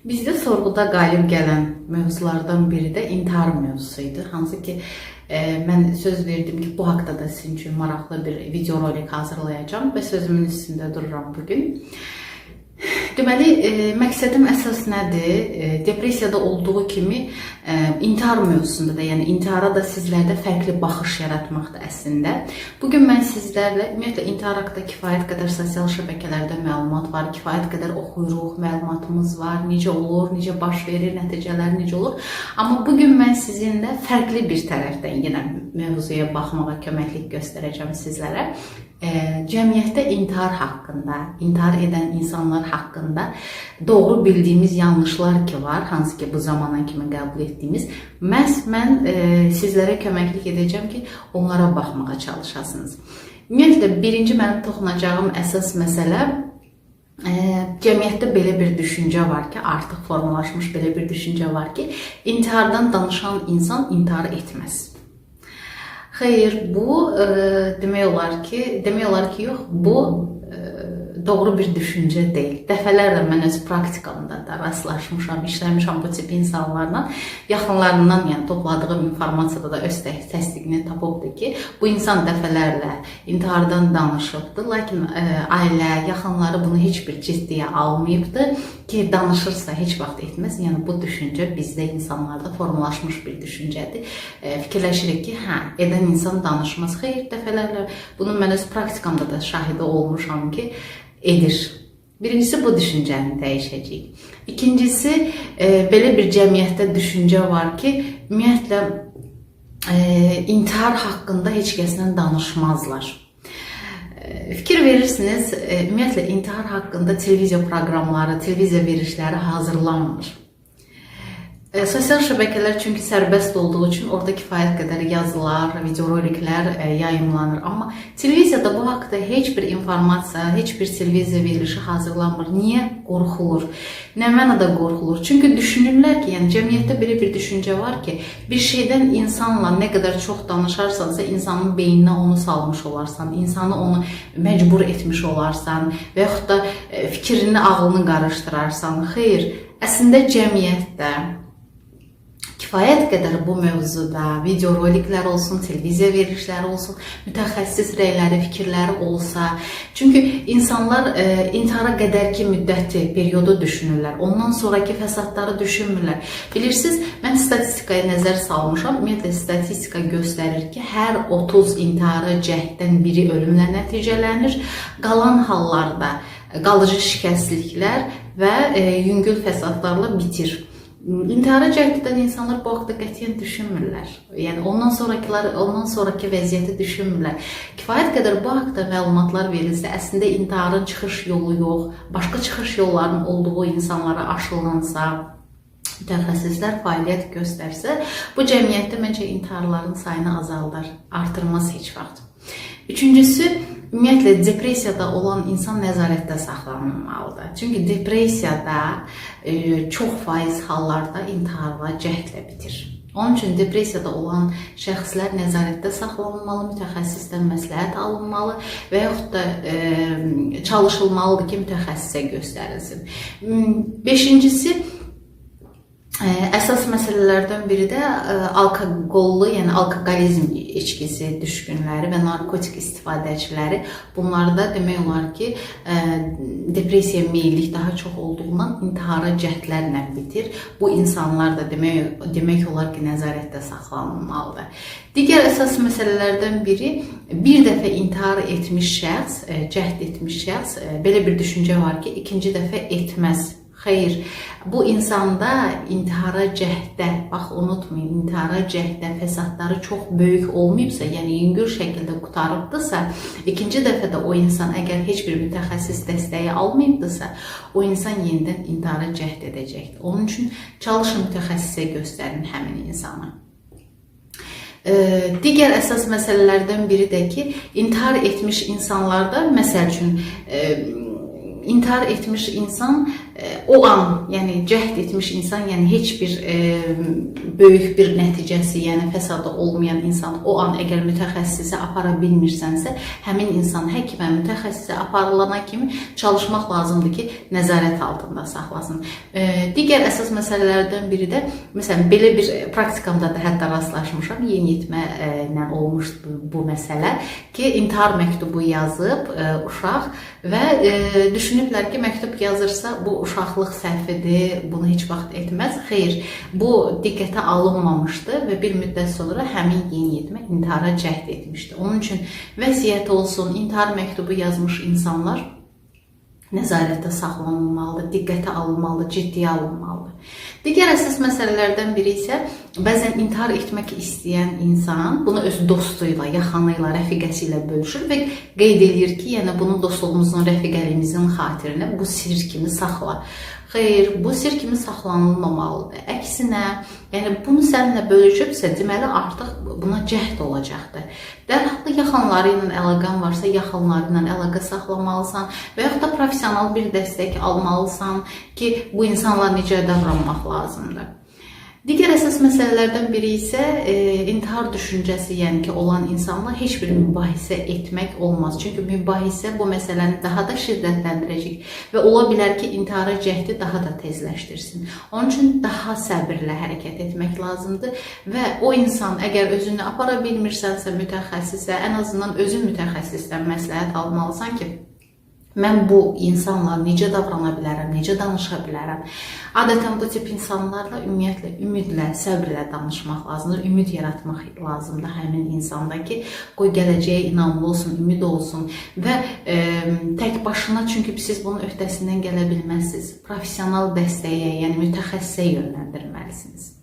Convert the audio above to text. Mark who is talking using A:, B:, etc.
A: Bizdə sorğuda qalib gələn mövzulardan biri də intihar mövzusuydu. Hansı ki, e, mən söz verdim ki, bu haqqda da sizin üçün maraqlı bir videorolik hazırlayacağam və sözümün üstündə dururam bu gün. Deməli, e, məqsədim əsas nədir? E, depressiyada olduğu kimi e, intihar mövzusunda da, yəni intihara da sizlərdə fərqli baxış yaratmaqdır əslində. Bu gün mən sizlərlə ümumiyyətlə intihar haqqında kifayət qədər sosial şəbəkələrdə məlumat var, kifayət qədər oxuyuruq, məlumatımız var, necə olur, necə baş verir, nəticələri necə olur. Amma bu gün mən sizinlə fərqli bir tərəfdən yenə mövzuya baxmağa köməklik göstərəcəm sizlərə e, cəmiyyətdə intihar haqqında, intihar edən insanlar haqqında doğru bildiyimiz yanlışlar ki var, hansı ki bu zamana kimi qəbul etdiyimiz, məhz mən e, sizlərə köməklik edəcəm ki, onlara baxmağa çalışasınız. Ümumiyyətlə birinci mənim toxunacağım əsas məsələ e, cəmiyyətdə belə bir düşüncə var ki, artıq formalaşmış belə bir düşüncə var ki, intihardan danışan insan intihar etməz. Xeyr, bu e, demək olar ki, demək olar ki, yox, bu doğru bir düşüncə deyil. Dəfələrlə mən öz praktikamda da rastlaşmışam, işləmişəm bu tip insanlarla. Yaxınlarından, yəni topladığım informasiyada da öz tə- təsdiqini tapıbdı ki, bu insan dəfələrlə intihardan danışıbdı, lakin e, ailə, yaxınları bunu heç bir ciddiyə almayıbdı ki, danışırsa heç vaxt etməz. Yəni bu düşüncə bizdə insanlarda formalaşmış bir düşüncədir. E, fikirləşirik ki, hə, edən insan danışmaz. Xeyr, dəfələrlə bunun mən öz praktikamda da şahidi olmuşam ki, edir. Birincisi bu düşüncəni dəyişəcəyik. İkincisi, e, belə bir cəmiyyətdə düşüncə var ki, ümumiyyətlə e, intihar haqqında heç kəslə danışmazlar. E, Fikir verirsiniz, e, ümumiyyətlə intihar haqqında televiziya proqramları, televiziya verilişləri hazırlanmır. E, Sosial şəbəkələr çünki sərbəst olduğu üçün orada kifayət qədər yazılar, videoroliklər e, yayımlanır. Amma televiziyada bu haqqda heç bir informasiya, heç bir televiziya verilişi hazırlanmır. Niyə? Qorxulur. Nə mənada qorxulur? Çünki düşünürlər ki, yəni cəmiyyətdə belə bir düşüncə var ki, bir şeydən insanla nə qədər çox danışarsansa, insanın beyninə onu salmış olarsan, insanı onu məcbur etmiş olarsan yaxud da e, fikrini, ağlını qarışdırarsan. Xeyr, əslində cəmiyyətdə kifayət qədər bu mövzuda videoroliklər olsun, televiziya verilişləri olsun, mütəxəssis rəyləri, fikirləri olsa, çünki insanlar e, intihara qədərki müddəti, periodu düşünürlər. Ondan sonrakı fəsadları düşünmürlər. Bilirsiniz, mən statistikaya nəzər salmışam. Ümumiyyətlə statistika göstərir ki, hər 30 intiharı cəhddən biri ölümlə nəticələnir. Qalan hallarda qalıcı şikəstliklər və e, yüngül fəsadlarla bitir. İntihara cəhd edən insanlar bu haqda qətiyyən düşünmürlər. Yəni ondan sonrakılar, ondan sonrakı vəziyyəti düşünmürlər. Kifayət qədər bu haqda məlumatlar verilsə, əslində intiharın çıxış yolu yox, başqa çıxış yollarının olduğu insanlara aşılansa, mütəxəssislər fəaliyyət göstərsə, bu cəmiyyətdə məncə intiharların sayını azaldar, artırmaz heç vaxt. Üçüncüsü, ümumiyyətlə depressiyada olan insan nəzarətdə saxlanılmalıdır. Çünki depressiyada e, çox faiz hallarda intiharla cəhdlə bitir. Onun üçün depressiyada olan şəxslər nəzarətdə saxlanılmalı, mütəxəssisdən məsləhət alınmalı və yaxud da e, çalışılmalıdır ki, mütəxəssisə göstərilsin. Beşincisi, Ə, Əsas məsələlərdən biri də ə, alkoqollu, yəni alkoqolizm içkisi düşkünləri və narkotik istifadəçiləri. Bunlarda demək olar ki, ə, depressiya meyillik daha çox olduğundan intihara cəhdlərlə bitir. Bu insanlar da demək demək olar ki, nəzarətdə saxlanılmalıdır. Digər əsas məsələlərdən biri bir dəfə intihar etmiş şəxs, ə, cəhd etmiş şəxs belə bir düşüncə var ki, ikinci dəfə etməz. Xeyr, bu insanda intihara cəhdə, bax unutmayın, intihara cəhdə fəsadları çox böyük olmayıbsa, yəni yüngül şəkildə qutarıbdısa, ikinci dəfə də o insan əgər heç bir mütəxəssis dəstəyi almayıbdısa, o insan yenidən intihara cəhd edəcəkdir. Onun üçün çalışın mütəxəssisə göstərin həmin insanı. Digər əsas məsələlərdən biri də ki, intihar etmiş insanlarda məsəl üçün intihar etmiş insan o an, yəni cəhd etmiş insan, yəni heç bir e, böyük bir nəticəsi, yəni fəsadı olmayan insan o an əgər mütəxəssisə apara bilmirsənsə, həmin insan həkimə, mütəxəssisə aparılana kimi çalışmaq lazımdır ki, nəzarət altında saxlasın. E, digər əsas məsələlərdən biri də məsələn belə bir praktikamda da hətta rastlaşmışam, yeniyetmə e, olmuşdu bu məsələ ki, intihar məktubu yazıb e, uşaq və e, düşünüblər ki, məktub yazırsa bu uşaqlıq səhvidir, bunu heç vaxt etməz. Xeyr, bu diqqətə alınmamışdı və bir müddət sonra həmin yeniyetmə intihara cəhd etmişdi. Onun üçün vəsiyyət olsun, intihar məktubu yazmış insanlar nəzarətdə saxlanılmalıdır, diqqətə alınmalıdır, ciddiyə alınmalıdır. Digər əsas məsələlərdən biri isə bəzən intihar etmək istəyən insan bunu öz dostuyla, yaxanıyla, rəfiqəsi ilə bölüşür və qeyd edir ki, yəni bunu dostluğumuzun, rəfiqəliyimizin xatirinə bu sirr kimi saxla. Xeyr, bu sirr kimi saxlanılmamalıdır. Əksinə, yəni bunu səninlə bölüşübsə, deməli artıq buna cəhd olacaqdır. Dərhal yaxınları ilə əlaqən varsa, yaxınları ilə əlaqə saxlamalısan və yaxud da professional bir dəstək almalısan ki, bu insanlar necə davranmaq lazımdır. Digər əsas məsələlərdən biri isə e, intihar düşüncəsi, yəni ki, olan insanla heç bir mübahisə etmək olmaz. Çünki mübahisə bu məsələni daha da şiddətləndirəcək və ola bilər ki, intihara cəhdi daha da tezləşdirsin. Onun üçün daha səbirlə hərəkət etmək lazımdır və o insan əgər özünü apara bilmirsənsə mütəxəssisə, ən azından özün mütəxəssisdən məsləhət almalısan ki, Mən bu insanla necə davrana bilərəm, necə danışa bilərəm? Adətən bu tip insanlarla ümumiyyətlə ümidlə, səbrlə danışmaq lazımdır, ümid yaratmaq lazımdır həmin insanda ki, qoy gələcəyə inamlı olsun, ümid olsun və e, tək başına çünki siz bunun öhdəsindən gələ bilməzsiniz. Professional dəstəyə, yəni mütəxəssisə yönləndirməlisiniz.